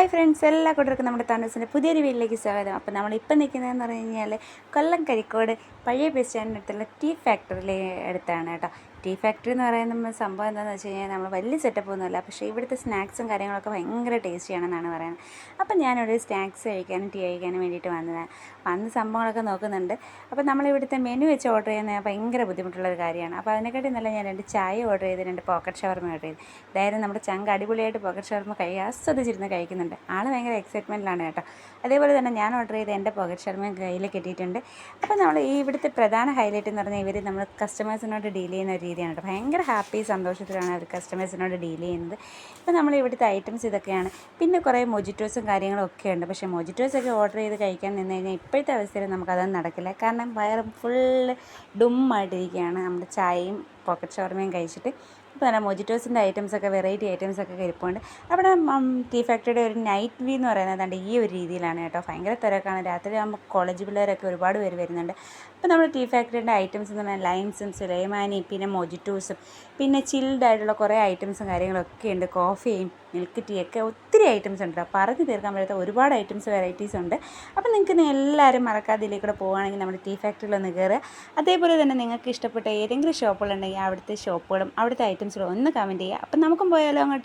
Hi friends എല്ലാ കൂട്ടർക്കും നമ്മുടെ താനൂസിന്റെ പുതിയൊരു വീട്ടിലേക്ക് സ്വാഗതം. അപ്പോൾ നമ്മൾ നമ്മളിപ്പോൾ നിൽക്കുന്നതെന്ന് പറഞ്ഞു കഴിഞ്ഞാൽ കൊല്ലം കരിക്കോട് പഴയ ബസ് സ്റ്റാൻഡിന്റെ അടുത്തുള്ള ടീ ഫാക്ടറിയിലെ അടുത്താണ് കേട്ടോ. ടീ ഫാക്ടറി എന്ന് പറയുന്ന സംഭവം എന്താണെന്ന് വെച്ച് കഴിഞ്ഞാൽ നമ്മൾ വലിയ സെറ്റപ്പ് ഒന്നുമല്ല പക്ഷേ ഇവിടുത്തെ സ്നാക്സും കാര്യങ്ങളൊക്കെ ഭയങ്കര ടേസ്റ്റിയാണെന്നാണ് പറയുന്നത്. അപ്പം ഞാനിവിടെ സ്നാക്സ് കഴിക്കാനും ടീ കഴിക്കാനും വേണ്ടിയിട്ട് വന്നതാണ് വന്ന് സംഭവങ്ങളൊക്കെ നോക്കുന്നുണ്ട്. അപ്പം നമ്മളിവിടുത്തെ മെനു വെച്ച് ഓർഡർ ചെയ്യുന്നത് ഭയങ്കര ബുദ്ധിമുട്ടുള്ള ഒരു കാര്യമാണ്. അപ്പോൾ അതിനെക്കാട്ടി നല്ല ഞാൻ രണ്ട് ചായ ഓർഡർ ചെയ്ത് രണ്ട് പോക്കറ്റ് ഷവർമ ഓർഡർ ചെയ്ത്. ഇതായിരുന്നു നമ്മുടെ ചങ്ക് അടിപൊളിയായിട്ട് പോക്കറ്റ് ഷവർമ കൈ ആസ്വദിച്ചിരുന്ന് കഴിക്കുന്നുണ്ട്. ആൾ ഭയങ്കര എക്സൈറ്റ്മെന്റിലാണ് കേട്ടോ. അതേപോലെ തന്നെ ഞാൻ ഓർഡർ ചെയ്ത് എന്റെ പോക്കറ്റ് ഷവർമ കയ്യിൽ കിട്ടിയിട്ടുണ്ട്. അപ്പോൾ നമ്മൾ ഈ ഇവിടുത്തെ പ്രധാന ഹൈലൈറ്റ് എന്ന് പറഞ്ഞാൽ ഇവർ നമ്മൾ കസ്റ്റമേഴ്സിനോട് ഡീൽ ചെയ്യുന്ന ഒരു രീതിയാണ് കേട്ടോ ഭയങ്കര ഹാപ്പി സന്തോഷത്തിലാണ് അവർ കസ്റ്റമേഴ്സിനോട് ഡീൽ ചെയ്യുന്നത്. ഇപ്പോൾ നമ്മൾ ഇവിടുത്തെ ഐറ്റംസ് ഇതൊക്കെയാണ്. പിന്നെ കുറേ മൊജിറ്റോസും കാര്യങ്ങളും ഒക്കെ ഉണ്ട്. പക്ഷേ മൊജിറ്റോസ് ഒക്കെ ഓർഡർ ചെയ്ത് കഴിക്കാൻ നിന്ന് കഴിഞ്ഞാൽ ഇപ്പോഴത്തെ അവസ്ഥയിൽ നമുക്കതൊന്നും നടക്കില്ല. കാരണം വയറും ഫുള്ള് ഡുമ്മായിട്ടിരിക്കുകയാണ്. നമ്മുടെ ചായയും പോക്കറ്റ് ഷവർമയും കഴിച്ചിട്ട് ഇപ്പോൾ തന്നെ മൊജിറ്റോസിന്റെ ഐറ്റംസൊക്കെ വെറൈറ്റി ഐറ്റംസൊക്കെ ഇരിപ്പുണ്ട്. അവിടെ ടീ ഫാക്ടറിയുടെ ഒരു നൈറ്റ് വ്യൂ എന്ന് പറയുന്നത് കണ്ട് ഈ ഒരു രീതിയിലാണ് കേട്ടോ. ഭയങ്കര തിരക്കാണ്. രാത്രി ആകുമ്പോൾ കോളേജ് പിള്ളേരൊക്കെ ഒരുപാട് പേര് വരുന്നുണ്ട്. അപ്പോൾ നമ്മൾ ടീ ഫാക്ടറിയുടെ ഐറ്റംസ് എന്ന് പറഞ്ഞാൽ ലൈൻസും സുലൈമാനിയും പിന്നെ മൊജിറ്റോസും പിന്നെ ചിൽഡ് ആയിട്ടുള്ള കുറേ ഐറ്റംസും കാര്യങ്ങളൊക്കെ ഉണ്ട്. കോഫിയും മിൽക്ക് ടീ ഒക്കെ ഒത്തിരി ഐറ്റംസ് ഉണ്ട് പറഞ്ഞു തീർക്കാൻ പറ്റാത്ത ഒരുപാട് ഐറ്റംസ് വെറൈറ്റീസ് ഉണ്ട്. അപ്പോൾ നിങ്ങൾക്ക് എല്ലാവരും മറക്കാതെ ഇതിലേക്കൂടെ പോകുകയാണെങ്കിൽ നമ്മുടെ ടീ ഫാക്ടറിയിൽ ഒന്ന് കയറുക. അതേപോലെ തന്നെ നിങ്ങൾക്ക് ഇഷ്ടപ്പെട്ട ഏതെങ്കിലും ഷോപ്പുകളുണ്ടെങ്കിൽ അവിടുത്തെ ഷോപ്പുകളും അവിടുത്തെ ഐറ്റംസുകളും ഒന്ന് കമന്റ് ചെയ്യുക അപ്പം നമുക്കും പോയാലോ അങ്ങോട്ട്?